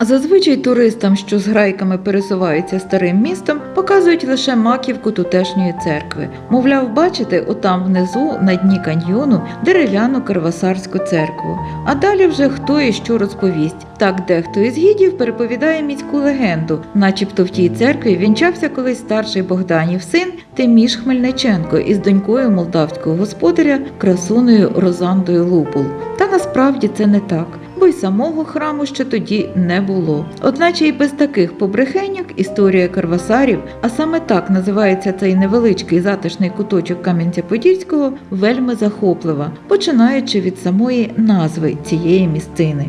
Зазвичай туристам, що з грайками пересуваються старим містом, показують лише маківку тутешньої церкви. Мовляв, бачите, отам внизу, на дні каньйону, дерев'яну Карвасарську церкву. А далі вже хто і що розповість. Так дехто із гідів переповідає міську легенду, начебто в тій церкві вінчався колись старший Богданів син Тиміш Хмельниченко із донькою молдавського господаря красунею Розандою Лупул. Та насправді це не так. Бо й самого храму ще тоді не було. Одначе й без таких побрехеньок історія Карвасарів, а саме так називається цей невеличкий затишний куточок Кам'янця-Подільського, вельми захоплива, починаючи від самої назви цієї місцини.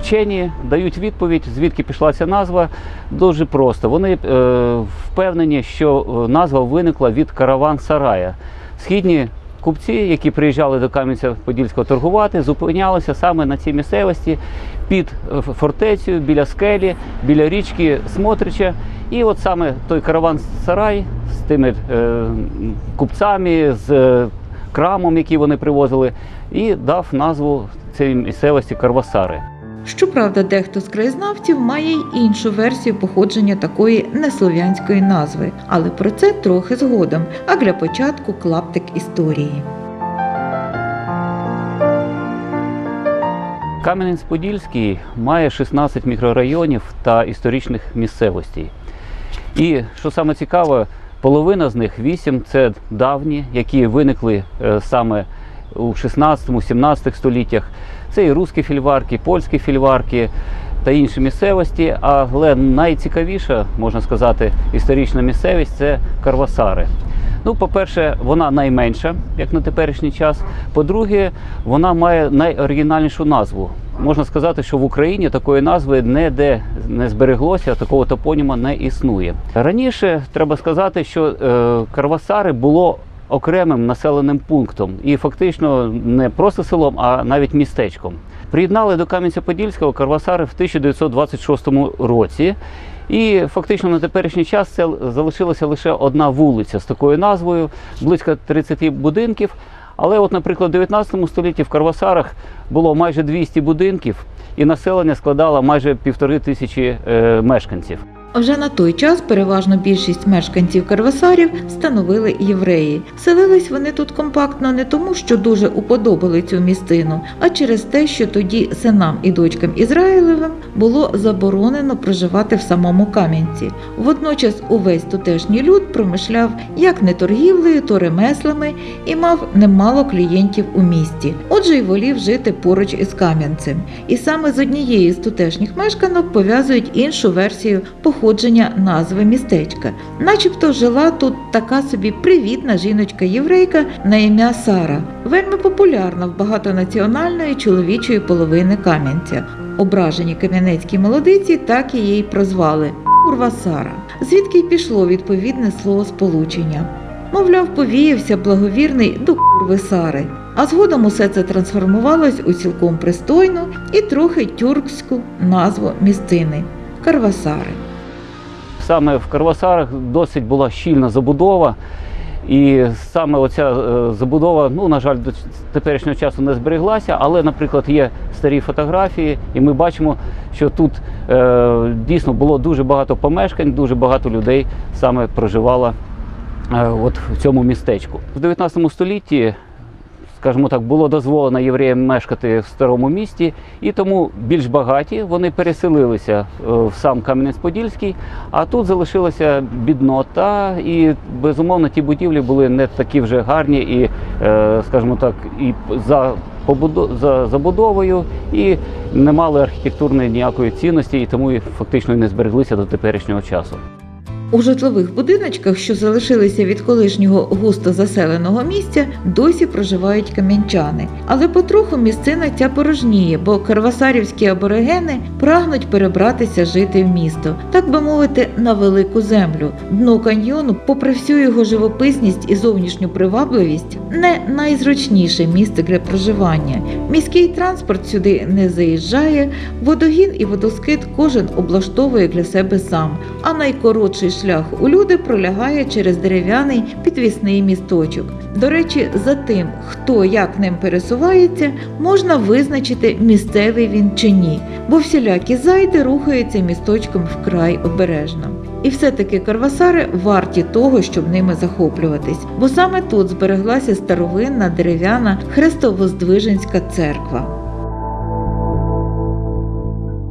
Вчені дають відповідь, звідки пішла ця назва. Дуже просто. Вони е, впевнені, що е, назва виникла від караван-сарая. Східні купці, які приїжджали до Кам'янця-Подільського торгувати, зупинялися саме на цій місцевості під е, фортецею, біля скелі, біля річки Смотрича. І от саме той караван-сарай з тими е, купцями, з е, крамом, який вони привозили, і дав назву цієї місцевості Карвасари. Щоправда, дехто з краєзнавців має й іншу версію походження такої неслов'янської назви, але про це трохи згодом, а для початку клаптик історії. Кам'янець-Подільський має 16 мікрорайонів та історичних місцевостей. І що саме цікаве, половина з них 8 це давні, які виникли е, саме у 16-17 століттях. Це і русські фільварки, польські фільварки та інші місцевості. Але найцікавіша, можна сказати, історична місцевість це Карвасари. Ну, по-перше, вона найменша, як на теперішній час. По-друге, вона має найоригінальнішу назву. Можна сказати, що в Україні такої назви ніде не збереглося, такого топоніма не існує. Раніше треба сказати, що е, Карвасари було окремим населеним пунктом і фактично не просто селом, а навіть містечком. Приєднали до Кам'янця-Подільського Карвасари в 1926 році. І фактично на теперішній час це залишилася лише одна вулиця з такою назвою, близько 30 будинків. Але, от, наприклад, в 19 столітті в Карвасарах було майже 200 будинків, і населення складало майже півтори тисячі е, мешканців. Вже на той час переважно більшість мешканців Карвасарів становили євреї. Селились вони тут компактно не тому, що дуже уподобали цю містину, а через те, що тоді синам і дочкам Ізраїлевим було заборонено проживати в самому Кам'янці. Водночас увесь тутешній люд промишляв як не торгівлею, то ремеслами і мав немало клієнтів у місті. Отже, й волів жити поруч із Кам'янцем. І саме з однією з тутешніх мешканок пов'язують іншу версію походження назви містечка. Начебто жила тут така собі привітна жіночка-єврейка на ім'я Сара, вельми популярна в багатонаціональної чоловічої половини Кам'янця. Ображені кам'янецькі молодиці так і її прозвали Курва Сара, звідки й пішло відповідне слово сполучення. Мовляв, повіявся благовірний до курви Сари. А згодом усе це трансформувалось у цілком пристойну і трохи тюркську назву місцини Карвасари. Саме в Карвасарах досить була щільна забудова. І саме оця е, забудова, ну, на жаль, до теперішнього часу не збереглася, але, наприклад, є старі фотографії, і ми бачимо, що тут е, дійсно було дуже багато помешкань, дуже багато людей саме проживало е, от в цьому містечку. В 19 столітті, скажімо так, було дозволено євреям мешкати в старому місті, і тому більш багаті вони переселилися е, в сам Кам'янець-Подільський, а тут залишилася біднота, і безумовно ті будівлі були не такі вже гарні і, е, скажімо так, і за за забудовою, і не мали архітектурної ніякої цінності, і тому і фактично не збереглися до теперішнього часу. У житлових будиночках, що залишилися від колишнього густо заселеного місця, досі проживають кам'янчани. Але потроху місцина ця порожніє, бо карвасарівські аборигени прагнуть перебратися жити в місто, так би мовити, на велику землю. Дно каньйону, попри всю його живописність і зовнішню привабливість, не найзручніше місце для проживання. Міський транспорт сюди не заїжджає, водогін і водоскид кожен облаштовує для себе сам, а найкоротший шлях у люди пролягає через дерев'яний підвісний місточок. До речі, за тим, хто як ним пересувається, можна визначити місцевий він чи ні, бо всілякі зайди рухаються місточком вкрай обережно. І все-таки карвасари варті того, щоб ними захоплюватись, бо саме тут збереглася старовинна дерев'яна Хрестовоздвиженська церква.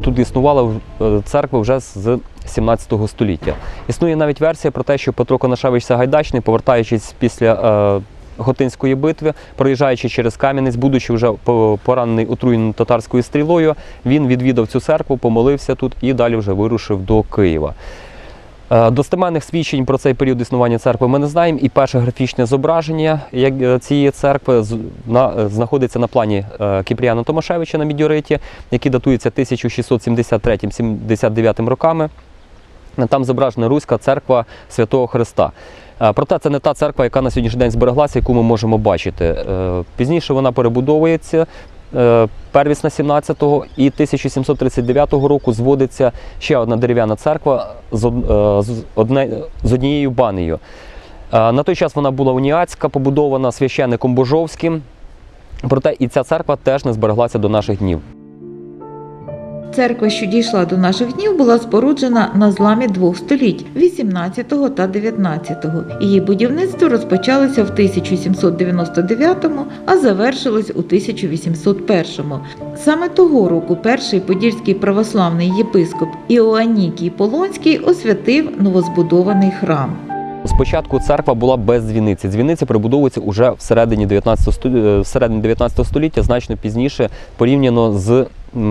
Тут існувала е, церква вже з 17 століття. Існує навіть версія про те, що Петро Конашевич Сагайдачний, повертаючись після е, Готинської битви, проїжджаючи через Кам'янець, будучи вже поранений отруєним татарською стрілою, він відвідав цю церкву, помолився тут і далі вже вирушив до Києва. Е, Достеменних свідчень про цей період існування церкви ми не знаємо. І перше графічне зображення е, цієї церкви е, знаходиться на плані Кіпріяна Томашевича на Мідіориті, який датується 1673-79 роками. Там зображена Руська церква Святого Христа. Проте це не та церква, яка на сьогоднішній день збереглася, яку ми можемо бачити. Пізніше вона перебудовується. Е, Первісна 17-го і 1739 року зводиться ще одна дерев'яна церква з, е, одне, з однією банею. Е, На той час вона була уніацька, побудована священником Божовським. Проте і ця церква теж не збереглася до наших днів. Церква, що дійшла до наших днів, була споруджена на зламі двох століть 18 та 19. Її будівництво розпочалося в 1799, а завершилось у 1801. Саме того року перший подільський православний єпископ Іоаннікій Полонський освятив новозбудований храм. Спочатку церква була без дзвіниці. Дзвіниця прибудовується уже всередині 19, столі- е, всередині 19 століття, значно пізніше порівняно з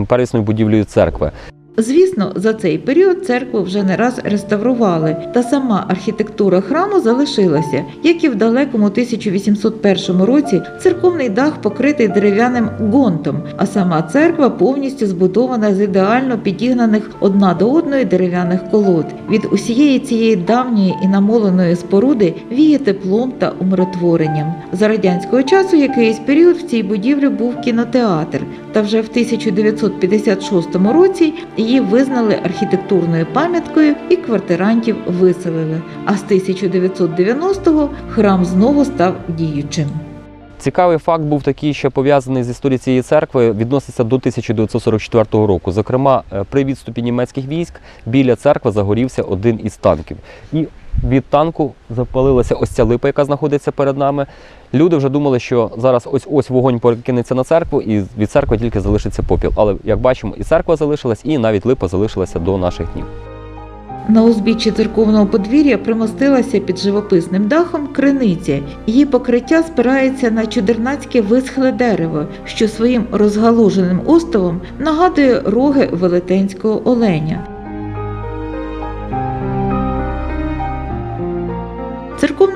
первісною будівлею церкви. Звісно, за цей період церкву вже не раз реставрували, та сама архітектура храму залишилася, як і в далекому 1801 році церковний дах покритий дерев'яним гонтом, а сама церква повністю збудована з ідеально підігнаних одна до одної дерев'яних колод. Від усієї цієї давньої і намоленої споруди віє теплом та умиротворенням. За радянського часу якийсь період в цій будівлі був кінотеатр, та вже в 1956 році її визнали архітектурною пам'яткою і квартирантів виселили. А з 1990-го храм знову став діючим. Цікавий факт був такий, що пов'язаний з історією цієї церкви, відноситься до 1944 року. Зокрема, е, при відступі німецьких військ біля церкви загорівся один із танків. І від танку запалилася ось ця липа, яка знаходиться перед нами. Люди вже думали, що зараз ось ось вогонь перекинеться на церкву, і від церкви тільки залишиться попіл. Але як бачимо, і церква залишилась, і навіть липа залишилася до наших днів. На узбіччі церковного подвір'я примостилася під живописним дахом криниця. Її покриття спирається на чудернацьке висхле дерево, що своїм розгалуженим остовом нагадує роги велетенського оленя.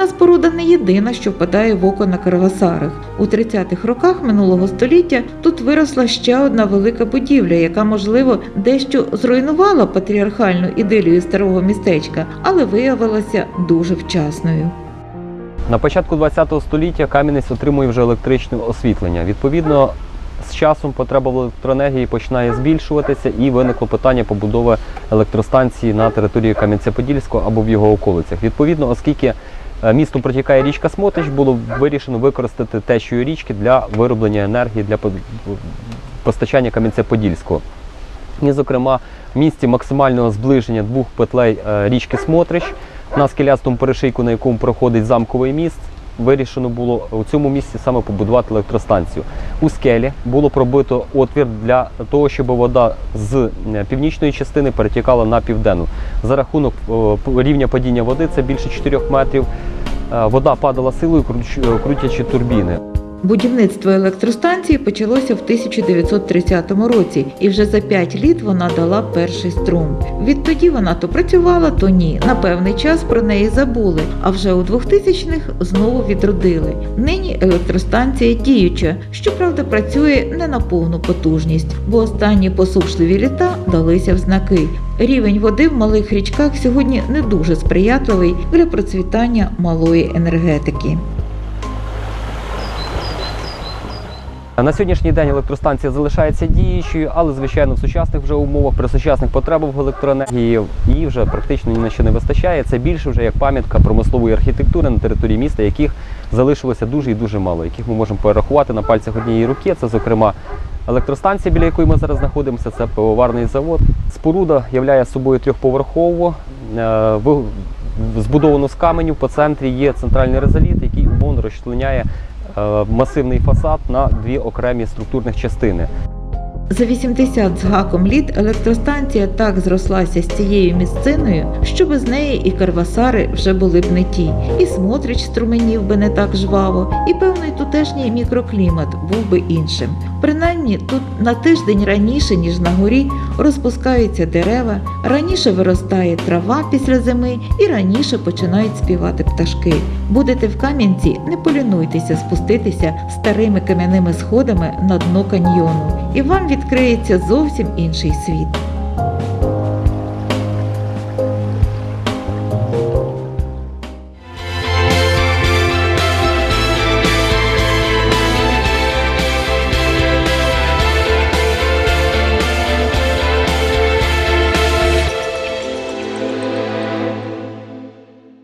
Споруда не єдина, що впадає в око на Карвасарах. У 30-х роках минулого століття тут виросла ще одна велика будівля, яка, можливо, дещо зруйнувала патріархальну ідилію старого містечка, але виявилася дуже вчасною. На початку ХХ століття Кам'янець отримує вже електричне освітлення. Відповідно, з часом потреба в електроенергії починає збільшуватися і виникло питання побудови електростанції на території Кам'янця-Подільського або в його околицях. Відповідно, оскільки містом протікає річка Смотрич, було вирішено використати течію річки для вироблення енергії для постачання Кам'янця-Подільського. І, зокрема, в місті максимального зближення двох петлей е, річки Смотрич на скелястому перешийку, на якому проходить замковий міст, вирішено було у цьому місці саме побудувати електростанцію. У скелі було пробито отвір для того, щоб вода з е, північної частини перетікала на південну. За рахунок рівня падіння води, це більше 4 метрів. е, Вода падала силою, е, крутячи турбіни. Будівництво електростанції почалося в 1930 році, і вже за 5 літ вона дала перший струм. Відтоді вона то працювала, то ні. На певний час про неї забули, а вже у 2000-х знову відродили. Нині електростанція діюча, щоправда, працює не на повну потужність, бо останні посушливі літа далися в знаки. Рівень води в малих річках сьогодні не дуже сприятливий для процвітання малої енергетики. На сьогоднішній день електростанція залишається діючою, але звичайно в сучасних вже умовах, при сучасних потребах в електроенергії її вже практично ні на що не вистачає. Це більше вже як пам'ятка промислової архітектури на території міста, яких залишилося дуже і дуже мало, яких ми можемо перерахувати на пальцях однієї руки. Це, зокрема, електростанція, біля якої ми зараз знаходимося, це пивоварний завод. Споруда являє собою трьохповерхову, е, збудовану з каменю. По центрі є центральний резоліт, який умовно розчленяє масивний фасад на дві окремі структурних частини. За 80 з гаком літ електростанція так зрослася з цією місциною, що без неї і карвасари вже були б не ті, і смотрич струменів би не так жваво, і певний тутешній мікроклімат був би іншим. Принаймні тут на тиждень раніше, ніж на горі, розпускаються дерева, раніше виростає трава після зими і раніше починають співати пташки. Будете в Кам'янці, не полінуйтеся спуститися старими кам'яними сходами на дно каньйону, і вам відкриється зовсім інший світ.